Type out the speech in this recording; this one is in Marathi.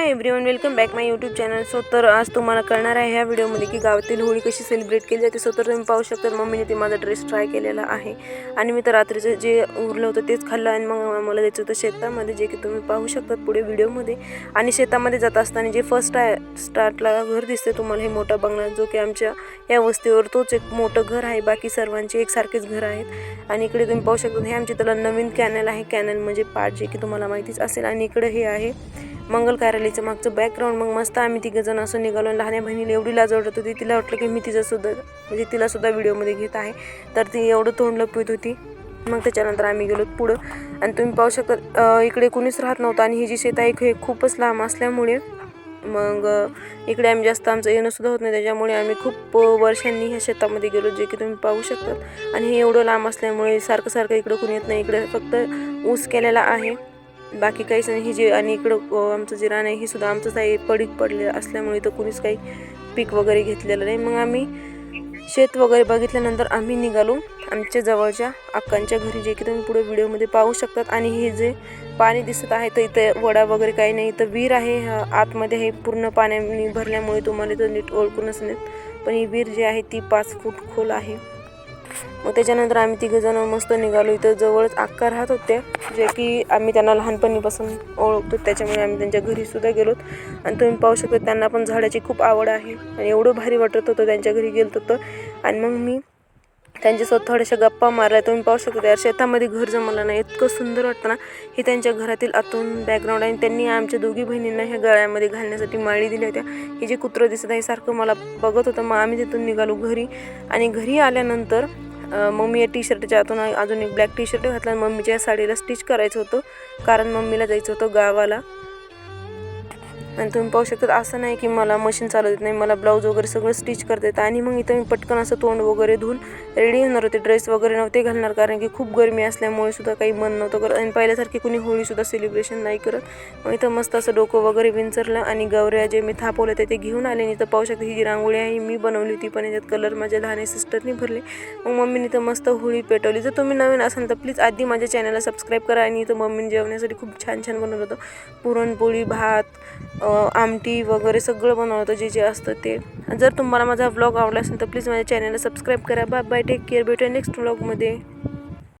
Welcome back my YouTube channel. So तर आज तुम्हाला कळणार आहे ह्या व्हिडिओमध्ये की गावातील होळी कशी सेलिब्रेट केली जाते. सो तर तुम्ही पाहू शकता मम्मीने ते माझा ड्रेस ट्राय केलेला आहे. आणि मी तर रात्रीचं जे उरलं होतं तेच खाल्लं आणि मग मला द्यायचं होतं शेतामध्ये जे की तुम्ही पाहू शकतात पुढे व्हिडिओमध्ये. आणि शेतामध्ये जात असताना जे फर्स्ट स्टार्टला घर दिसते तुम्हाला हे मोठा बंगला जो की आमच्या या वस्तीवर तोच एक मोठं घर आहे. बाकी सर्वांचे एकसारखेच घर आहेत. आणि इकडे तुम्ही पाहू शकता हे आमच्या त्याला नवीन कॅनल आहे. कॅनल म्हणजे पाट जे की तुम्हाला माहितीच असेल. आणि इकडे हे आहे मंगल कार्यालयाचं मागचं बॅकग्राऊंड मग मस्त आम्ही तिघंजण असं निघालो आणि लहान्या बहिणीला एवढी लाज वाटत होती. तिला वाटलं की मी तिचंसुद्धा म्हणजे तिलासुद्धा व्हिडिओमध्ये घेत आहे. तर ती एवढं तोंड लपवीत होती. मग त्याच्यानंतर आम्ही गेलो पुढं. आणि तुम्ही पाहू शकता इकडे कुणीच राहत नव्हतं आणि ही जी शेत आहे हे खूपच लांब असल्यामुळे मग इकडे आम्ही जास्त आमचं येणंसुद्धा होत नाही. त्याच्यामुळे आम्ही खूप वर्षांनी ह्या शेतामध्ये गेलो जे की तुम्ही पाहू शकता. आणि हे एवढं लांब असल्यामुळे सारखं सारखं इकडं कुणी येत नाही. इकडे फक्त ऊस केलेला आहे. बाकी काहीच नाही. ही जे आणि इकडं आमचं जे रान आहे हे सुद्धा आमचंच आहे. पडीक पडलेलं असल्यामुळे तर कुणीच काही पीक वगैरे घेतलेलं नाही. मग आम्ही शेत वगैरे बघितल्यानंतर आम्ही निघालो आमच्या जवळच्या अक्कांच्या घरी जे की तुम्ही पुढे व्हिडिओमध्ये पाहू शकतात. आणि हे जे पाणी दिसत आहे तर इथं वडा वगैरे काही नाही. इथं विहीर आहे आतमध्ये हे पूर्ण पाण्याने भरल्यामुळे तुम्हाला इथं नीट ओळखूनच नाहीत पण ही विहीर जी आहे ती पाच फूट खोल आहे. मग त्याच्यानंतर आम्ही तिघंजणं मस्त निघालो. इथं जवळच अक्का राहत होते जे की आम्ही त्यांना लहानपणीपासून ओळखतो. त्याच्यामुळे आम्ही त्यांच्या घरीसुद्धा गेलो आणि तुम्ही पाहू शकता त्यांना पण झाडाची खूप आवड आहे. आणि एवढं भारी वाटत होतं त्यांच्या घरी गेलो होतं. आणि मग मी त्यांच्यासोबत थोड्याशा गप्पा मारल्या. तुम्ही पाहू शकता यार शेतामध्ये घर जमलं नाही. इतकं सुंदर वाटतं ना. हे त्यांच्या घरातील आतून बॅकग्राऊंड आहे. त्यांनी आमच्या दोघी बहिणींना ह्या गळ्यामध्ये घालण्यासाठी माळी दिल्या होत्या. हे जे कुत्रं दिसत आहे सारखं मला बघत होतं. मग आम्ही तिथून निघालो घरी. आणि घरी आल्यानंतर मग मी या टी शर्टच्या आतून अजून एक ब्लॅक टी शर्ट घातला आणि मम्मीच्या साडीला स्टिच करायचं होतं. कारण मम्मीला जायचं होतं गावाला. आणि तुम्ही पाहू शकता असं नाही की मला मशीन चालवत येत नाही मला ब्लाऊज वगैरे सगळं स्टिच करता येतं. आणि मग इथं मी पटकन असं तोंड वगैरे धुवून रेडी होणार होते. ड्रेस वगैरे नव्हते घालणार कारण की खूप गरमी असल्यामुळे सुद्धा काही मन नव्हतं करत. आणि पहिल्यासारखी कुणी होळीसुद्धा सेलिब्रेशन नाही करत. मग इथं मस्त असं डोकं वगैरे विंचरलं आणि गवऱ्या जे मी थापवलं ते ते घेऊन आले. आणि इथं पाहू शकते ही जी रांगोळी आहे मी बनवली होती पण याच्यात कलर माझ्या लहान सिस्टरनी भरले. मग मम्मीने इथं मस्त होळी पेटवली. जर तुम्ही नवीन असाल तर प्लीज आधी माझ्या चॅनलला सबस्क्राईब करा. आणि इथं मम्मीने जेवण्यासाठी खूप छान छान बनवलं होतं. पुरणपोळी भात आमटी वगैरे सगळं बनवतो जे जे असतं ते. जर तुम्हाला माझा व्लॉग आवडला असेल तर प्लीज माझ्या चॅनलला सबस्क्राईब करा. बाय बाय टेक केअर भेटूया नेक्स्ट व्लॉगमध्ये